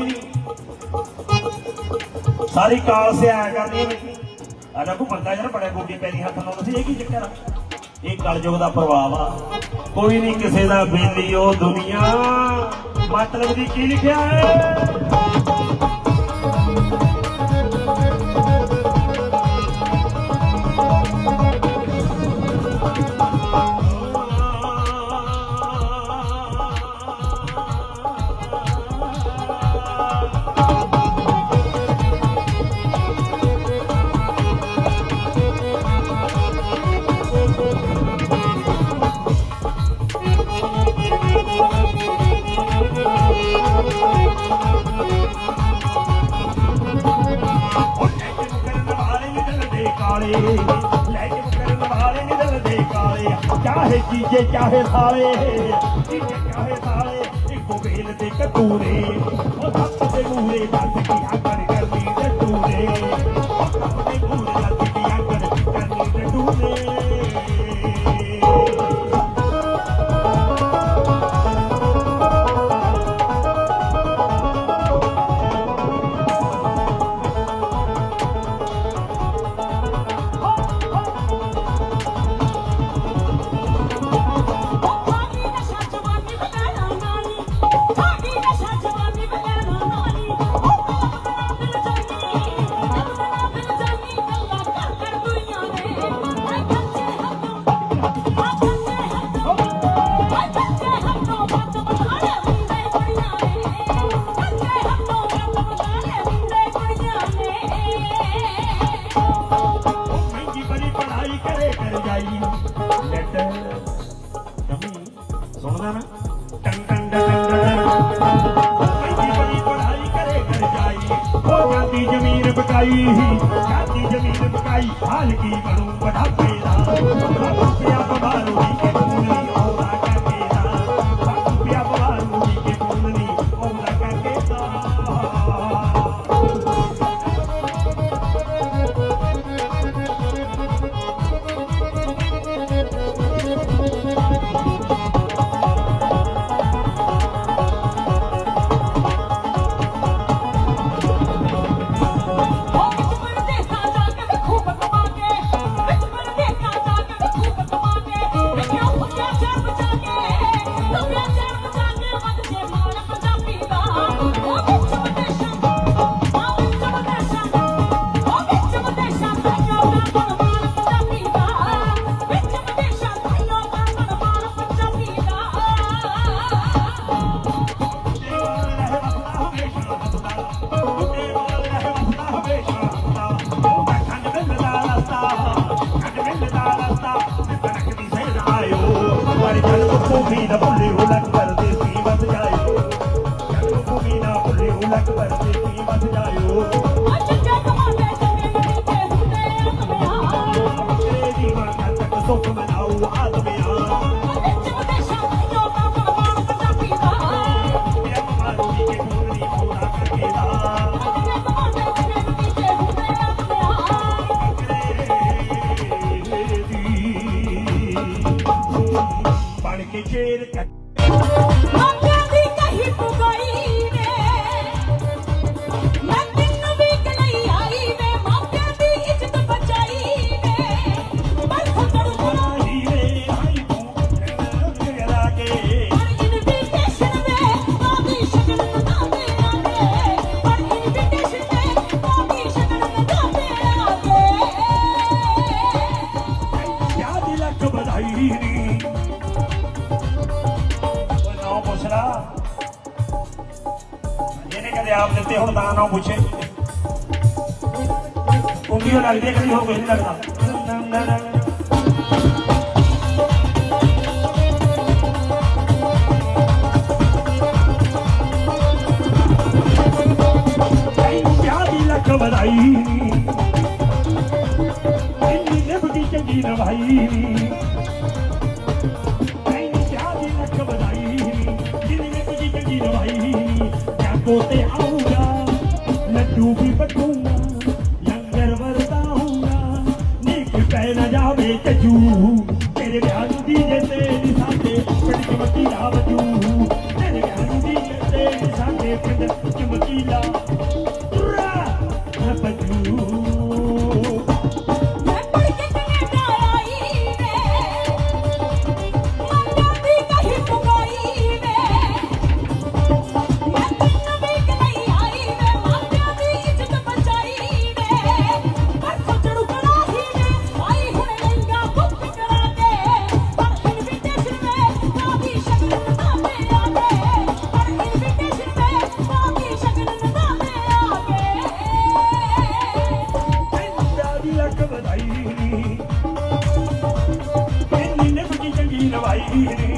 ਵੀ ਨਹੀਂ ਸਾਰੀ ਕਾਲ ਸਿਆ ਕਰਨੀ ਵੀ ਅਨਾ ਕੋ ਬੰਦਾ ਯਾਰ ਬੜਾ ਗੋਡੇ ਪੈਰੀ ਹੱਥ ਲਾਉਂਦਾ ਤੁਸੀਂ ਇਹ ਕੀ ਚੱਕਰ ਇਹ ਕਲਯੁਗ ਦਾ ਪ੍ਰਭਾਵ ਆ। ਕੋਈ ਨਹੀਂ ਕਿਸੇ ਦਾ ਬੇਲੀ ਉਹ ਦੁਨੀਆ। ਮਤਲਬ ਦੀ ਕੀ ਲਿਖਿਆ ਹੈ? ਲੈ ਕੇ ਕਰਨ ਵਾਲੇ ਨਹੀਂ ਦਿਲ ਦੇ ਕਾਲੇ ਚਾਹੇ ਜੀਜੇ ਚਾਹੇ ਸਾਲੇ ਜੀਜੇ ਚਾਹੇ ਸਾਲੇ ਇੱਕੋ ਵੇਲ ਤੇ ਕਤੂਰੇ ਉਹ ਸੱਤ ਦੇ ਮੂਰੇ ਦੱਸ ਕੀ बड़ा पैदा ਚਲਾ ਜਿਹਨੇ ਕਦੇ ਆਪ ਦਿੱਤੇ, ਹੁਣ ਤਾਂ ਨਾ ਪੁੱਛੇ। ਕੁੰਡੀ ਉਹ ਲੱਗਦੀ ਕਦੀ ਹੋ ਕੁਝ ਨਹੀਂ ਲੱਗਦਾ। ਵਧਾਈ ਇੰਨੀ ਨਿਭਦੀ ਚੰਗੀ ਨਵਾਈ you. Friday evening.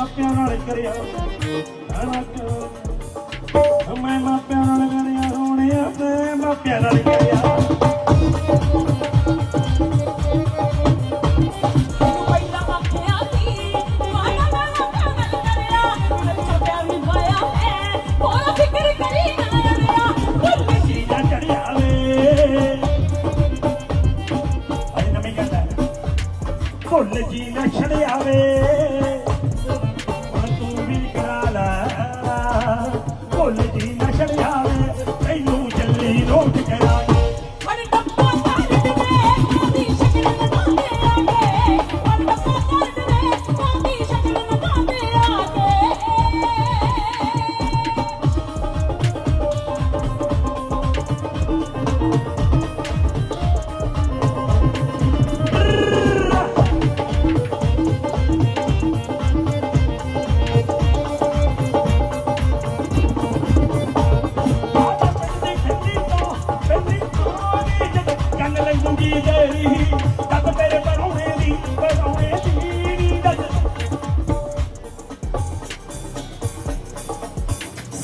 ਮਾਪਿਆਂ ਨਾਲ ਕਰਿਆ।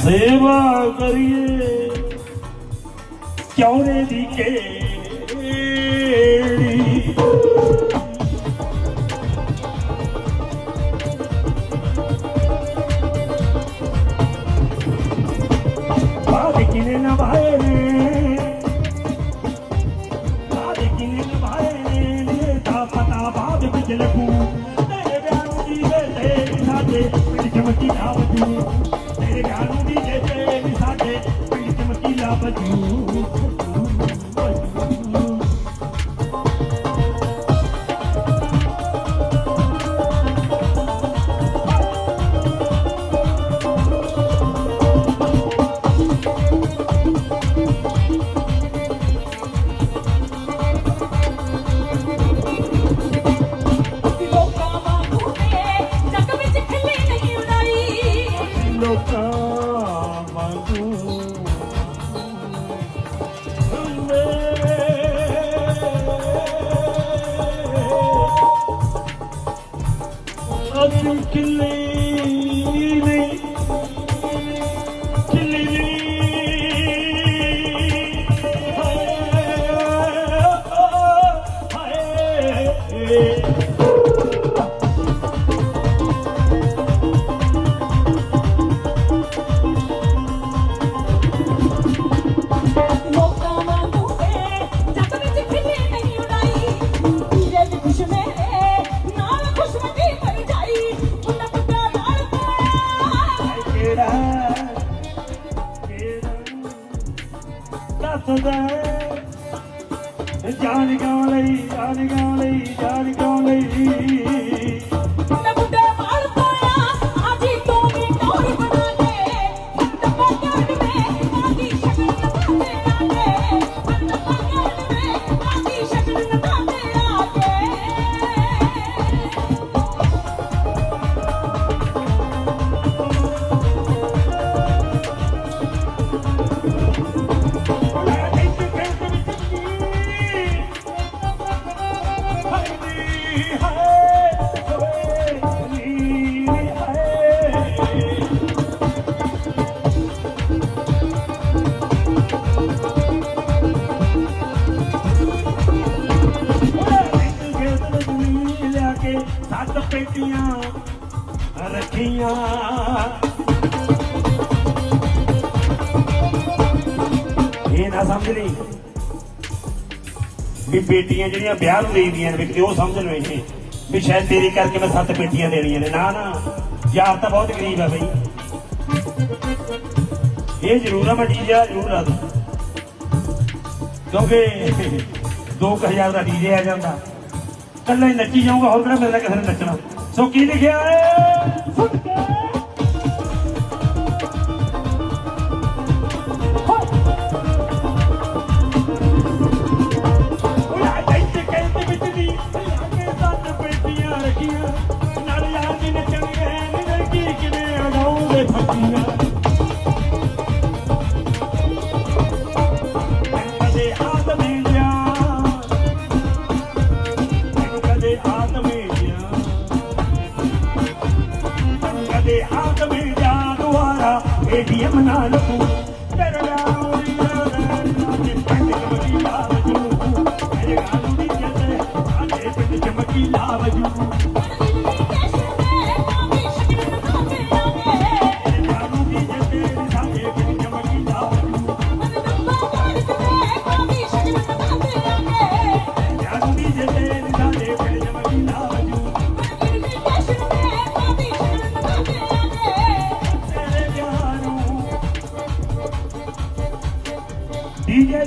ਸੇਵਾ ਕਰੀਏ। ਚੌਰੇ ਦੀ ਕੇੜੀ ਬਾਦ ਕਿਨੇ ਨਾ ਭਾਏ ਨੇ? ਬਾਦ ਕਿਨੇ ਨਾ ਭਾਏ ਨੇ? ਨੇ ਤਾਂ ਪਤਾ ਬਾਦ ਵਿੱਚ ਲੱਗੂ। ਤੇਰੇ ਬਿਆਨ ਦੀ ਦੇ ਤੇ ਸਾਡੇ ਪਿੰਡ ਚਮਕੀ ਨਾ ਵਜੂ। Thank you. viver. ਨਾ ਸਮਝ ਲਈ। ਵੀ ਪੇਟੀਆਂ ਜਿਹੜੀਆਂ ਵਿਆਹ ਨੂੰ ਦੇਈਆਂ ਨੇ ਵੀ ਕਿਤੇ ਉਹ ਸਮਝ ਵੀ ਸ਼ਾਇਦ ਤੇਰੀ ਕਰਕੇ ਮੈਂ ਸੱਤ ਪੇਟੀਆਂ ਦੇਣੀਆਂ ਨੇ। ਨਾ ਨਾ। ਯਾਰ ਤਾਂ ਬਹੁਤ ਗਰੀਬ ਆ ਬਈ। ਇਹ ਜ਼ਰੂਰ ਆ ਮੈਂ ਡੀਜੇ ਜ਼ਰੂਰ ਲਾ ਦੂੰ ਕਿਉਂਕਿ 2000 ਦਾ ਡੀਜੇ ਆ ਜਾਂਦਾ। ਕੱਲਾ ਹੀ ਨੱਚੀ ਜਾਊਗਾ, ਹੋਰ ਕਿਹੜਾ ਮਿਲਦਾ ਕਿਸੇ ਨੇ ਨੱਚਣਾ। ਸੋ ਕੀ ਲਿਖਿਆ ਹੈ? I'm not loco.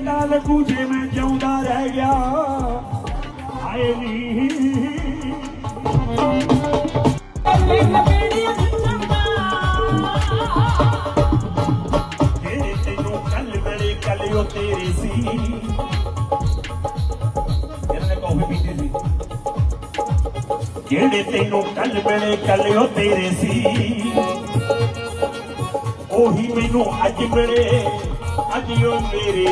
ਡੀਜੇ ਨਾਲ ਕੂਝੇ ਮੈਂ ਜਾਉਂਦਾ ਰਹਿ ਗਿਆ। ਆਏ ਨੀ। ਤੇਰੇ ਉਹ ਤੇਰੇ ਸੀ। ਇਹਨੇ ਕੌਫੀ ਪੀਤੀ ਸੀ? ਜਿਹੜੇ ਤੈਨੂੰ ਕੱਲ ਵੇਲੇ ਕੱਲ ਉਹ ਤੇਰੇ ਸੀ। ਉਹੀ ਮੈਨੂੰ ਅੱਜ ਮਿਲੇ ਅੱਜ ਉਹ ਮੇਰੇ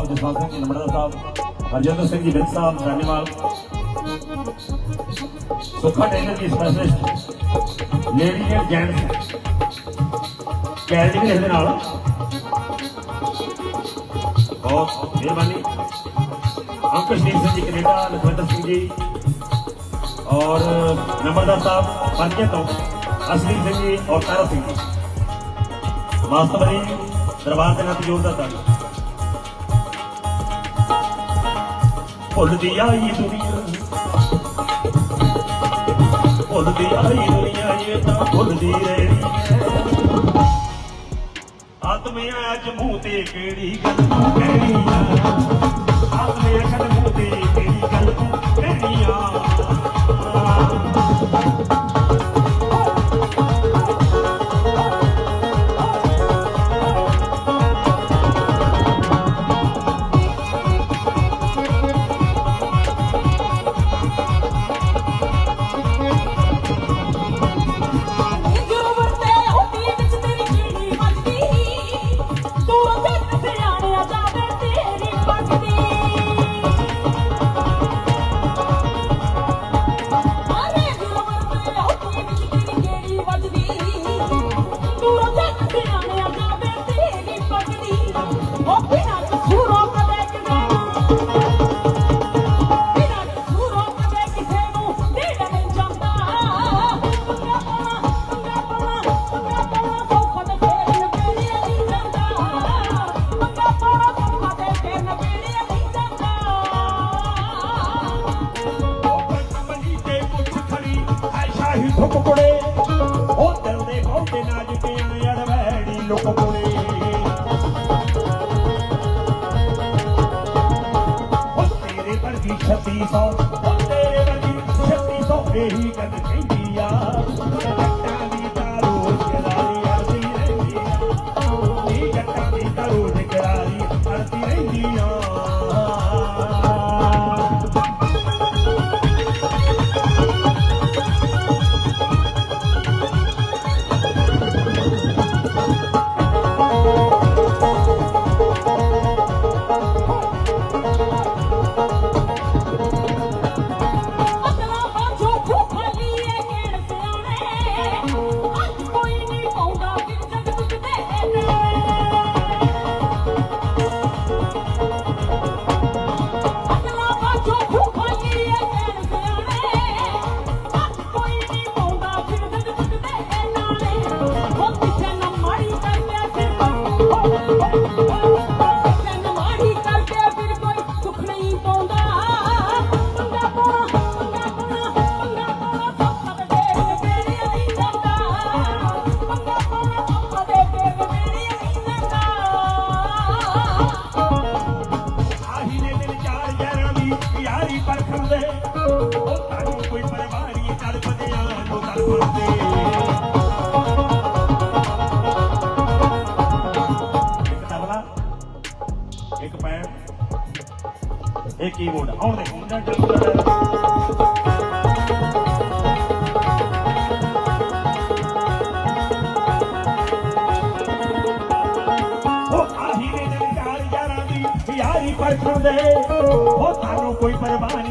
ਸਾਹਿਬ ਜਸਵੰਤ ਸਿੰਘ ਜੀ ਨਮੜਾ ਸਾਹਿਬ, ਹਰਜਿੰਦਰ ਸਿੰਘ ਜੀ ਬਿੰਦ ਸਾਹਿਬ Danewal Sukha tailor ji specialist lady and gents ਕੈਰਜ ਵੀ ਇਹਦੇ ਨਾਲ। ਬਹੁਤ ਮਿਹਰਬਾਨੀ। ਅੰਕਸ਼ਦੀਪ ਸਿੰਘ ਜੀ, ਕੈਨੇਡਾ ਲਖਵਿੰਦਰ ਸਿੰਘ ਜੀ, ਔਰ ਨੰਬਰਦਾਰ ਸਾਹਿਬ ਪੰਜੇ ਤੋਂ ਅਸਲੀ ਸਿੰਘ ਜੀ ਔਰ ਤਾਰਾ ਸਿੰਘ ਜੀ। ਮਾਸਟਰ ਜੀ, ਦਰਬਾਰ ਦੇ ਨਾਲ ਜੋਰ ਦਾ ਭੁੱਲਦੀ ਆਈ ਦੁਨੀਆ। ਭੁੱਲਦੀ ਆਈ ਦੁਨੀਆ, ਇਹ ਤਾਂ ਭੁੱਲਦੀ ਰਹਿਣੀ ਆਤਮੇ ਅੱਜ ਮੂੰਹ ਤੇ ਕਿਹੜੀ ਗੱਲ ਕਹਿਣੀ ਆ? ਆਤਮੇ ਅੱਜ ਮੂੰਹ ਤੇ ਕਿਹੜੀ ਗੱਲ ਕਹਿਣੀ ਆ?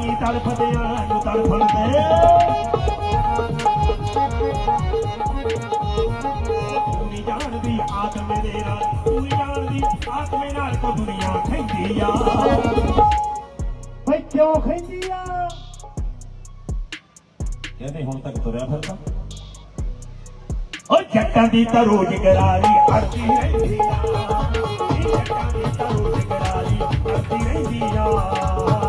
ਅਸੀਂ ਤੜਫਦਿਆਂ ਨੂੰ ਤੜਫਣਦੇ ਨਹੀਂ ਜਾਣਦੀ ਆਤਮੇ ਦੇ ਨਾਲ, ਤੂੰ ਜਾਣਦੀ ਆਤਮੇ ਨਾਲ ਕੋ ਦੁਨੀਆ ਖੈਂਦੀ ਆ। ਭਈ ਕਿਉਂ ਖੈਂਦੀ ਆ? ਕਹਿੰਦੇ ਹੁਣ ਤੱਕ ਤੁਰਿਆ ਫਿਰਦਾ। ਓ ਜੱਟਾਂ ਦੀ ਤਾਂ ਰੋਜ਼ ਗਰਾਰੀ ਅੜਦੀ ਰਹਿੰਦੀ ਆ। ਜੱਟਾਂ ਦੀ ਤਾਂ ਰੋਜ਼ ਗਰਾਰੀ ਅੜਦੀ ਰਹਿੰਦੀ ਆ।